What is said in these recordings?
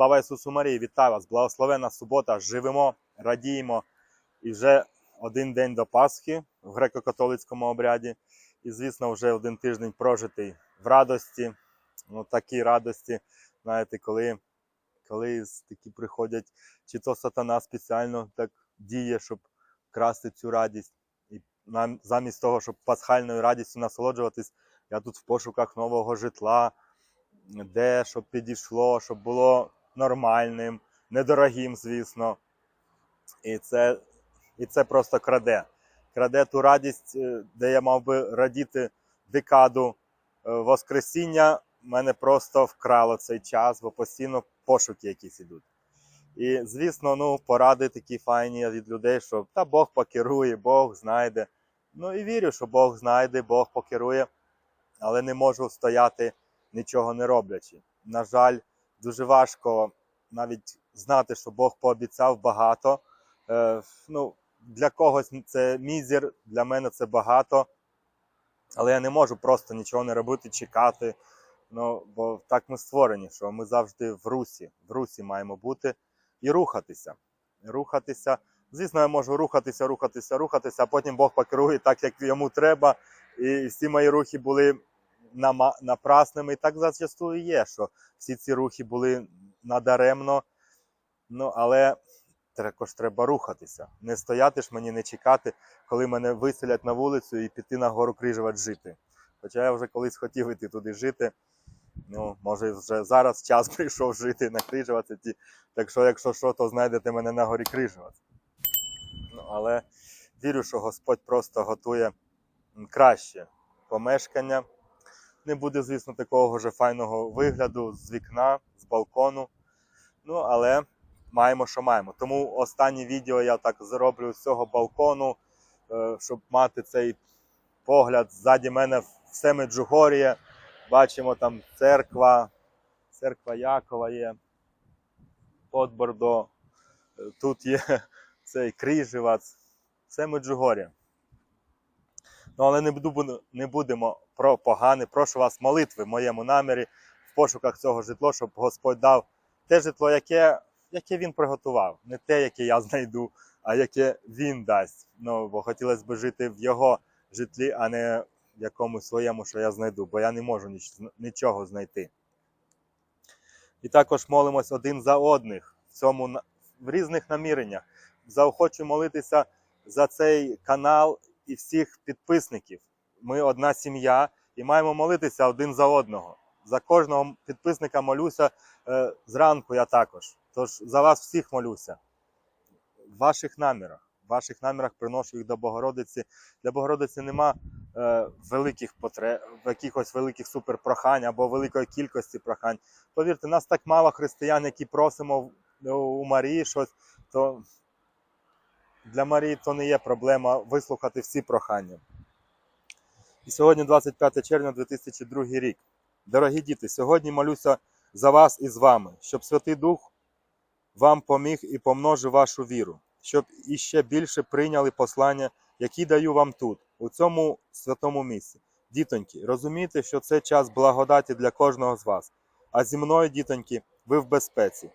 Слава Ісусу Марії, вітаю вас! Благословена субота! Живемо, радіємо. І вже один день до Пасхи в греко-католицькому обряді. І, звісно, вже один тиждень прожитий в радості. Ну, такій радості, знаєте, коли, коли такі приходять, чи то сатана спеціально так діє, щоб красти цю радість. І нам, замість того, щоб пасхальною радістю насолоджуватись, я тут в пошуках нового житла, де щоб підійшло, щоб було нормальним, недорогим, звісно. І це, і це просто краде. Краде ту радість, е, де я мав би радіти декаду е, Воскресіння. Мене просто вкрало цей час, бо постійно пошуки якісь ідуть. І, звісно, ну, поради такі файні від людей, що та Бог покерує, Бог знайде. Ну і вірю, що Бог знайде, Бог покерує, але не можу стояти нічого не роблячи. На жаль, дуже важко навіть знати, що Бог пообіцяв багато. Е, ну, для когось це мізер, для мене це багато. Але я не можу просто нічого не робити, чекати. Ну, бо так ми створені, що ми завжди в русі, в русі маємо бути і рухатися. Рухатися. Звісно, я можу рухатися, рухатися, рухатися, а потім Бог покерує так, як йому треба. І всі мої рухи були напрасними. І так зачасту і є, що всі ці рухи були надаремно. Ну, але також треба рухатися. Не стояти ж мені, не чекати, коли мене виселять на вулицю і піти на гору Крижевать жити. Хоча я вже колись хотів іти туди жити. Ну, може, вже зараз час прийшов жити на Крижеваці. Так що, якщо що, то знайдете мене на горі Крижевац. Ну, але вірю, що Господь просто готує краще помешкання. Не буде, звісно, такого вже файного вигляду з вікна, з балкону. Ну, але маємо, що маємо. Тому останнє відео я так зроблю з цього балкону, е, щоб мати цей погляд. Ззаді мене все Меджугор'є. Бачимо там церква, церква Якова є, Подбордо. Е, Тут є цей Крижевац. Все Меджугор'я. Ну, але не, буду, не будемо про погане. Прошу вас молитви в моєму намірі в пошуках цього житла, щоб Господь дав те житло, яке, яке він приготував. Не те, яке я знайду, а яке він дасть. Ну, бо хотілося б жити в його житлі, а не в якомусь своєму, що я знайду, бо я не можу ніч, нічого знайти. І також молимось один за одних в цьому в різних наміреннях. Заохочу молитися за цей канал і всіх підписників. Ми одна сім'я і маємо молитися один за одного. За кожного підписника молюся е, зранку я також. Тож за вас всіх молюся. В ваших намірах. В ваших намірах приношу їх до Богородиці. Для Богородиці нема е, великих потреб, якихось великих суперпрохань або великої кількості прохань. Повірте, нас так мало християн, які просимо у Марії щось, то для Марії то не є проблема вислухати всі прохання. І сьогодні 25 червня 2002 рік. Дорогі діти, сьогодні молюся за вас і з вами, щоб Святий Дух вам поміг і помножив вашу віру, щоб іще більше прийняли послання, які даю вам тут, у цьому святому місці. Дітоньки, розумійте, що це час благодаті для кожного з вас. А зі мною, дітоньки, ви в безпеці.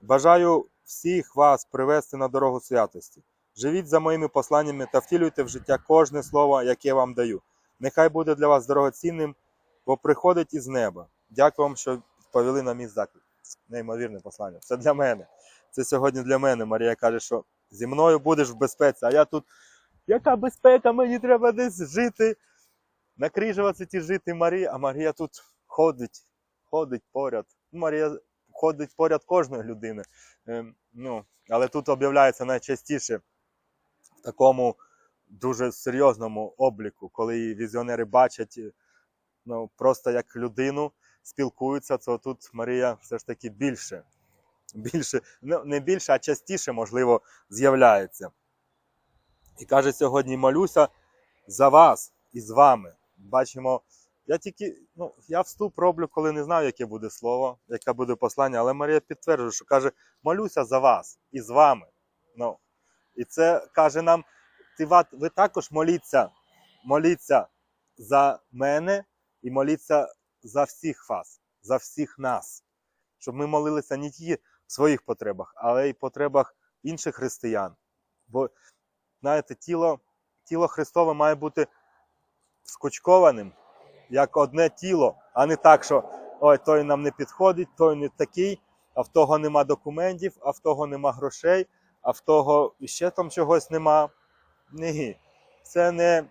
Бажаю всіх вас привести на дорогу святості. Живіть за моїми посланнями та втілюйте в життя кожне слово, яке вам даю. Нехай буде для вас дорогоцінним, бо приходить із неба. Дякую вам, що відповіли на мій заклик. Неймовірне послання. Це для мене. Це сьогодні для мене. Марія каже, що зі мною будеш в безпеці, а я тут. Яка безпека? Мені треба десь жити. На Крижеваці жити Марія, а Марія тут ходить, ходить поряд. Марія ходить поряд кожної людини. Ем, ну, але тут об'являється найчастіше такому дуже серйозному обліку, коли візіонери бачать е, ну, просто як людину, спілкуються, то тут Марія все ж таки більше. Більше, ну, не більше, а частіше, можливо, з'являється. І каже сьогодні: молюся за вас і з вами. Бачимо, я тільки ну, я вступ роблю, коли не знаю, яке буде слово, яке буде послання, але Марія підтверджує, що каже: молюся за вас і з вами. Ну, і це каже нам: ти, ви також моліться, моліться за мене і моліться за всіх вас, за всіх нас. щоб ми молилися не тільки в своїх потребах, але й потребах інших християн. Бо, знаєте, тіло, тіло Христове має бути скочкованим, як одне тіло, а не так, що ой, той нам не підходить, той не такий, а в того нема документів, а в того нема грошей, а в того ще там чогось нема. Ні, це не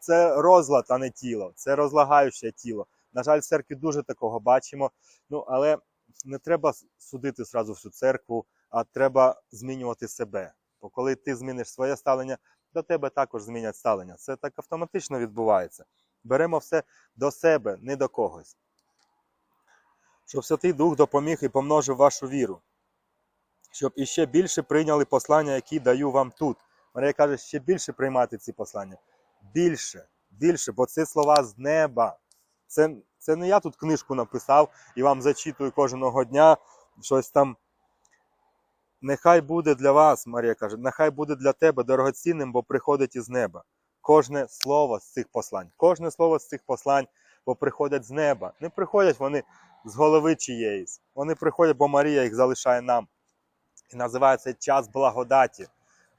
це розлад, а не тіло, це розлагаюче тіло. На жаль, в церкві дуже такого бачимо. Ну, але не треба судити зразу всю церкву, а треба змінювати себе. Бо коли ти зміниш своє ставлення, до тебе також змінять ставлення. Це так автоматично відбувається. Беремо все до себе, не до когось. Щоб Святий Дух допоміг і помножив вашу віру. Щоб іще більше прийняли послання, які даю вам тут. Марія каже, ще більше приймати ці послання. Більше, більше, бо це слова з неба. Це, це не я тут книжку написав і вам зачитую кожного дня щось там. Нехай буде для вас, Марія каже, нехай буде для тебе дорогоцінним, бо приходить із неба. Кожне слово з цих послань, кожне слово з цих послань, бо приходять з неба. Не приходять вони з голови чиєїсь. Вони приходять, бо Марія їх залишає нам. І називає це час благодаті.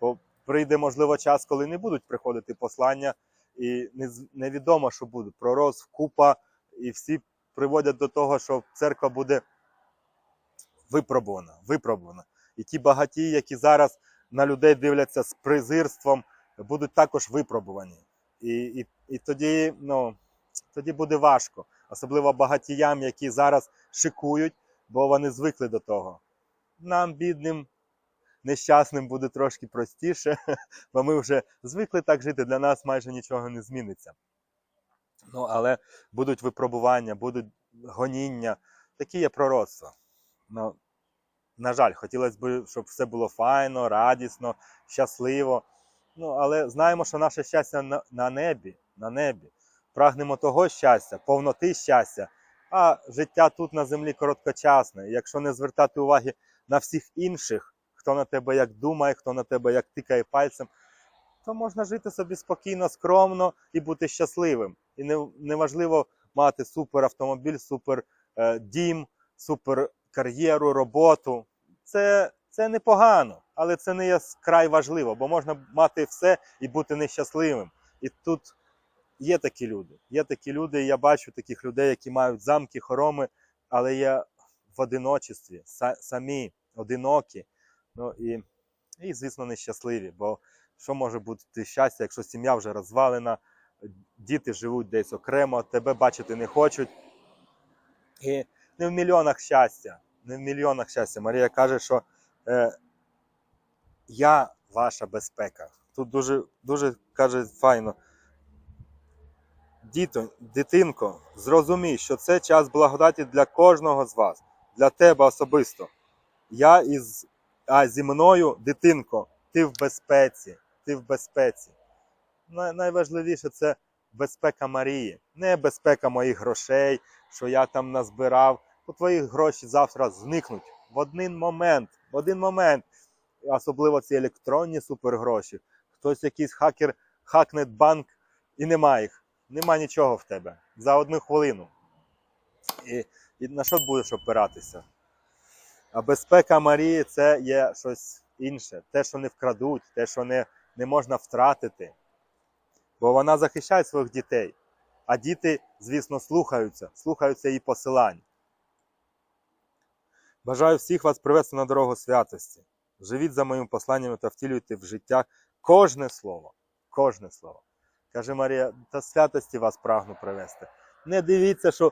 Бо прийде, можливо, час, коли не будуть приходити послання, і невідомо, що буде. Пророцтв, купа, і всі приводять до того, що церква буде випробувана. випробувана. І ті багаті, які зараз на людей дивляться з презирством, будуть також випробувані. І, і, і тоді, ну, тоді буде важко, особливо багатіям, які зараз шикують, бо вони звикли до того. Нам, бідним, нещасним, буде трошки простіше, бо ми вже звикли так жити, для нас майже нічого не зміниться. Ну, але будуть випробування, будуть гоніння, такі є пророцтва. Ну, на жаль, хотілося б, щоб все було файно, радісно, щасливо. Ну, але знаємо, що наше щастя на, на небі, на небі. Прагнемо того щастя, повноти щастя, а життя тут на землі короткочасне. Якщо не звертати уваги на всіх інших, хто на тебе як думає, хто на тебе як тикає пальцем, то можна жити собі спокійно, скромно і бути щасливим. І не, неважливо мати супер автомобіль, супер е, дім, супер кар'єру, роботу. Це, це непогано, але це не є край важливо, бо можна мати все і бути нещасливим. І тут є такі люди. Є такі люди, і я бачу таких людей, які мають замки, хороми, але є в одиночестві, самі, одинокі. Ну і, і, звісно, нещасливі. Бо що може бути щастя, якщо сім'я вже розвалена, діти живуть десь окремо, тебе бачити не хочуть. І не в мільйонах щастя. Не в мільйонах щастя. Марія каже, що е, я ваша безпека. Тут дуже, дуже каже файно. Діто, дитинко, зрозумій, що це час благодаті для кожного з вас, для тебе особисто. Я із а зі мною, дитинко, ти в безпеці. Ти в безпеці. Найважливіше це безпека Марії, не безпека моїх грошей, що я там назбирав. Бо твої гроші завтра зникнуть в один момент. В один момент. Особливо ці електронні супергроші. Хтось якийсь хакер хакне банк і нема їх. Нема нічого в тебе за одну хвилину. І, і на що будеш опиратися? А безпека Марії це є щось інше. Те, що не вкрадуть, те, що не, не можна втратити. Бо вона захищає своїх дітей. А діти, звісно, слухаються, слухаються її посилань. Бажаю всіх вас привести на дорогу святості. Живіть за моїм посланням та втілюйте в життя кожне слово. Кожне слово. Каже Марія, та святості вас прагну привести. Не дивіться, що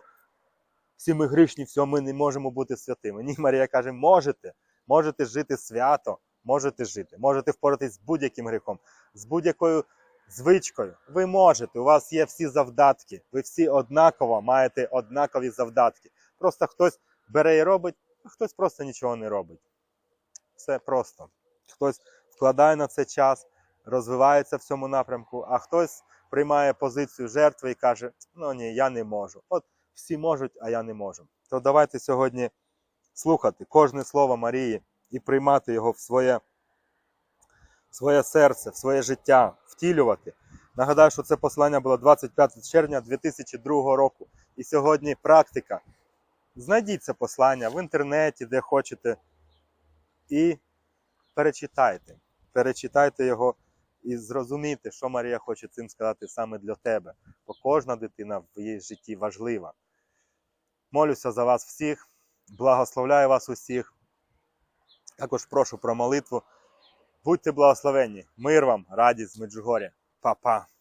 всі ми грішні, все, ми не можемо бути святими. Ні, Марія каже, можете, можете жити свято, можете жити, можете впоратись з будь-яким гріхом, з будь-якою звичкою. Ви можете, у вас є всі завдатки. Ви всі однаково маєте однакові завдатки. Просто хтось бере і робить, а хтось просто нічого не робить. Все просто. Хтось вкладає на це час, розвивається в цьому напрямку, а хтось приймає позицію жертви і каже: ну ні, я не можу. От всі можуть, а я не можу. То давайте сьогодні слухати кожне слово Марії і приймати його в своє, в своє серце, в своє життя, втілювати. Нагадаю, що це послання було 25 червня 2002 року. І сьогодні практика. Знайдіть це послання в інтернеті, де хочете, і перечитайте. Перечитайте його і зрозуміти, що Марія хоче цим сказати саме для тебе. Бо кожна дитина в її житті важлива. Молюся за вас всіх, благословляю вас усіх. Також прошу про молитву. Будьте благословенні. Мир вам, радість з Меджугоря. Па-па.